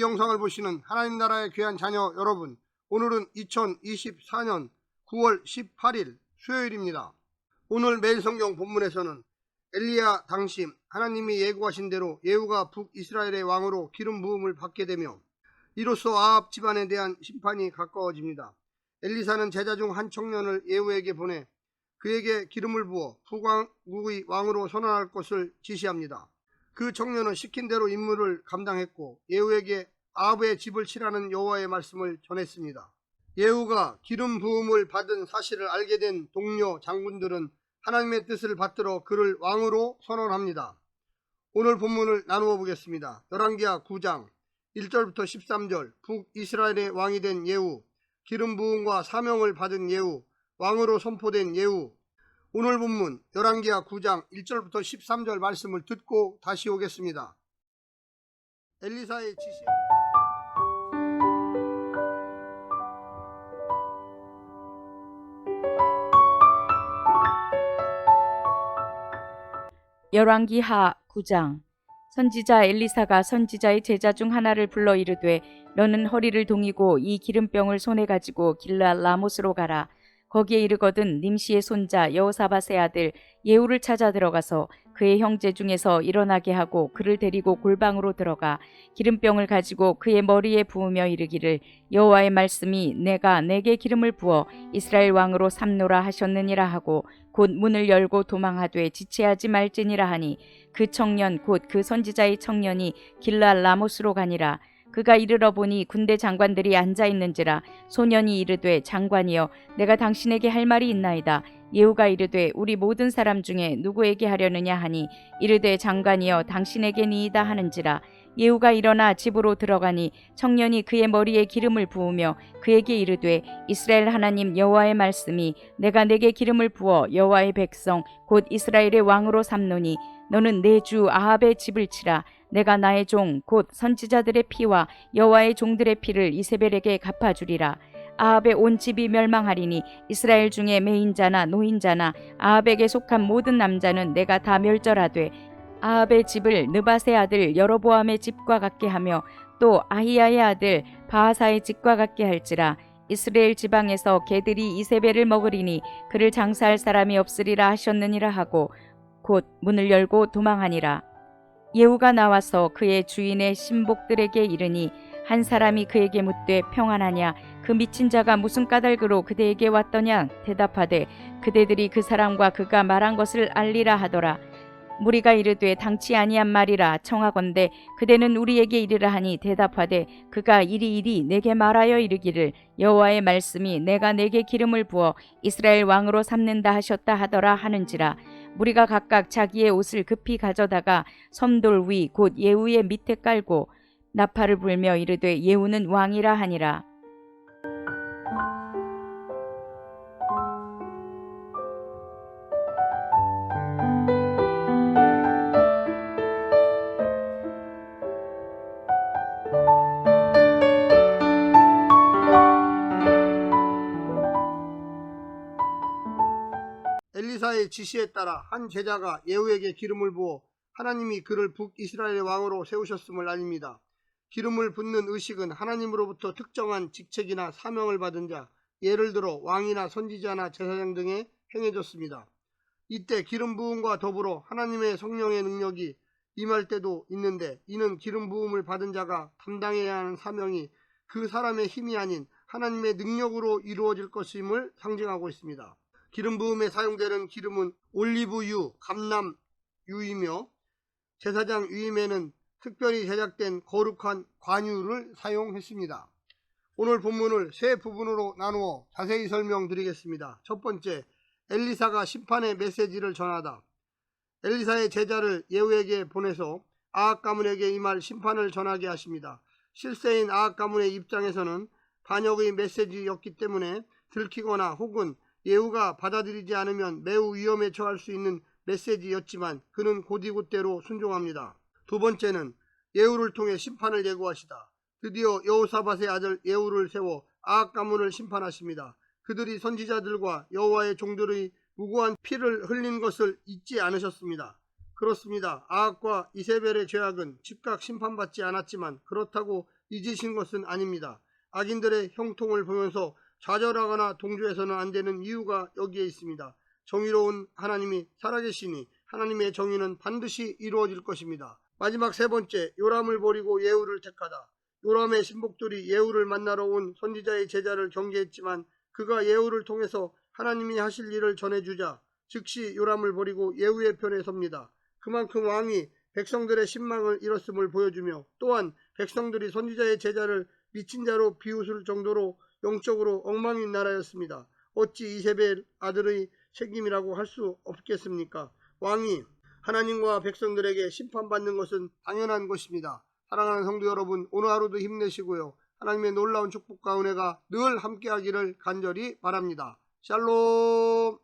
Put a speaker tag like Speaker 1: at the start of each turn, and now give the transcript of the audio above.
Speaker 1: 영상을 보시는 하나님 나라의 귀한 자녀 여러분, 오늘은 2024년 9월 18일 수요일입니다. 오늘 매일 성경 본문에서는 엘리야 당시 하나님이 예고하신 대로 예후가 북이스라엘의 왕으로 기름 부음을 받게 되며 이로써 아합 집안에 대한 심판이 가까워집니다. 엘리사는 제자 중 한 청년을 예후에게 보내 그에게 기름을 부어 북왕국의 왕으로 선언할 것을 지시합니다. 그 청년은 시킨 대로 임무를 감당했고 예후에게 아합의 집을 치라는 여호와의 말씀을 전했습니다. 예후가 기름 부음을 받은 사실을 알게 된 동료 장군들은 하나님의 뜻을 받들어 그를 왕으로 선언합니다. 오늘 본문을 나누어 보겠습니다. 열왕기하 9장 1절부터 13절 북이스라엘의 왕이 된 예후 기름 부음과 사명을 받은 예후 왕으로 선포된 예후 오늘 본문 열왕기하 9장 1절부터 13절 말씀을 듣고 다시 오겠습니다. 엘리사의 지시
Speaker 2: 열왕기하 9장. 선지자 엘리사가 선지자의 제자 중 하나를 불러 이르되 너는 허리를 동이고 이 기름병을 손에 가지고 길르앗 라못으로 가라 거기에 이르거든 님시의 손자 여호사밧의 아들 예후를 찾아 들어가서 그의 형제 중에서 일어나게 하고 그를 데리고 골방으로 들어가 기름병을 가지고 그의 머리에 부으며 이르기를 여호와의 말씀이 내가 내게 기름을 부어 이스라엘 왕으로 삼노라 하셨느니라 하고 곧 문을 열고 도망하되 지체하지 말지니라 하니 그 청년 곧 그 선지자의 청년이 길르앗 라못으로 가니라 그가 이르러 보니 군대 장관들이 앉아 있는지라 소년이 이르되 장관이여 내가 당신에게 할 말이 있나이다. 예후가 이르되 우리 모든 사람 중에 누구에게 하려느냐 하니? 이르되 장관이여 당신에게니이다 하는지라. 예후가 일어나 집으로 들어가니 청년이 그의 머리에 기름을 부으며 그에게 이르되 이스라엘 하나님 여호와의 말씀이 내가 내게 기름을 부어 여호와의 백성 곧 이스라엘의 왕으로 삼노니 너는 내 주 아합의 집을 치라. 내가 나의 종 곧 선지자들의 피와 여호와의 종들의 피를 이세벨에게 갚아주리라. 아합의 온 집이 멸망하리니 이스라엘 중에 매인자나 노인자나 아합에게 속한 모든 남자는 내가 다 멸절하되 아합의 집을 느바세 아들 여로보암의 집과 같게 하며 또 아히야의 아들 바하사의 집과 같게 할지라. 이스라엘 지방에서 개들이 이세벨을 먹으리니 그를 장사할 사람이 없으리라 하셨느니라 하고 곧 문을 열고 도망하니라. 예후가 나와서 그의 주인의 신복들에게 이르니 한 사람이 그에게 묻되 평안하냐? 그 미친 자가 무슨 까닭으로 그대에게 왔더냐? 대답하되 그대들이 그 사람과 그가 말한 것을 알리라 하더라 무리가 이르되 당치 아니한 말이라 청하건대 그대는 우리에게 이르라 하니 대답하되 그가 이리 이리 내게 말하여 이르기를 여호와의 말씀이 내가 내게 기름을 부어 이스라엘 왕으로 삼는다 하셨다 하더라 하는지라 무리가 각각 자기의 옷을 급히 가져다가 섬돌 위 곧 예후의 밑에 깔고 나팔을 불며 이르되 예후는 왕이라 하니라
Speaker 1: 엘리사의 지시에 따라 한 제자가 예후에게 기름을 부어 하나님이 그를 북이스라엘의 왕으로 세우셨음을 알립니다. 기름을 붓는 의식은 하나님으로부터 특정한 직책이나 사명을 받은 자, 예를 들어 왕이나 선지자나 제사장 등에 행해졌습니다. 이때 기름 부음과 더불어 하나님의 성령의 능력이 임할 때도 있는데 이는 기름 부음을 받은 자가 담당해야 하는 사명이 그 사람의 힘이 아닌 하나님의 능력으로 이루어질 것임을 상징하고 있습니다. 기름 부음에 사용되는 기름은 올리브유, 감남 유이며 제사장 유임에는 특별히 제작된 거룩한 관유를 사용했습니다. 오늘 본문을 세 부분으로 나누어 자세히 설명드리겠습니다. 첫 번째, 엘리사가 심판의 메시지를 전하다. 엘리사의 제자를 예후에게 보내서 아합 가문에게 임할 심판을 전하게 하십니다. 실세인 아합 가문의 입장에서는 반역의 메시지였기 때문에 들키거나 혹은 예후가 받아들이지 않으면 매우 위험에 처할 수 있는 메시지였지만 그는 곧이곧대로 순종합니다. 두 번째는 예후를 통해 심판을 예고하시다. 드디어 여호사밧의 아들 예후를 세워 아합 가문을 심판하십니다. 그들이 선지자들과 여호와의 종들의 무고한 피를 흘린 것을 잊지 않으셨습니다. 그렇습니다. 아합과 이세벨의 죄악은 즉각 심판받지 않았지만 그렇다고 잊으신 것은 아닙니다. 악인들의 형통을 보면서 좌절하거나 동조해서는 안 되는 이유가 여기에 있습니다. 정의로운 하나님이 살아계시니 하나님의 정의는 반드시 이루어질 것입니다. 마지막 세 번째, 요람을 버리고 예후를 택하다. 요람의 신복들이 예후를 만나러 온 선지자의 제자를 경계했지만 그가 예후를 통해서 하나님이 하실 일을 전해주자 즉시 요람을 버리고 예후의 편에 섭니다. 그만큼 왕이 백성들의 신망을 잃었음을 보여주며 또한 백성들이 선지자의 제자를 미친 자로 비웃을 정도로 영적으로 엉망인 나라였습니다. 어찌 이세벨 아들의 책임이라고 할 수 없겠습니까? 왕이 하나님과 백성들에게 심판받는 것은 당연한 것입니다. 사랑하는 성도 여러분, 오늘 하루도 힘내시고요. 하나님의 놀라운 축복과 은혜가 늘 함께하기를 간절히 바랍니다. 샬롬!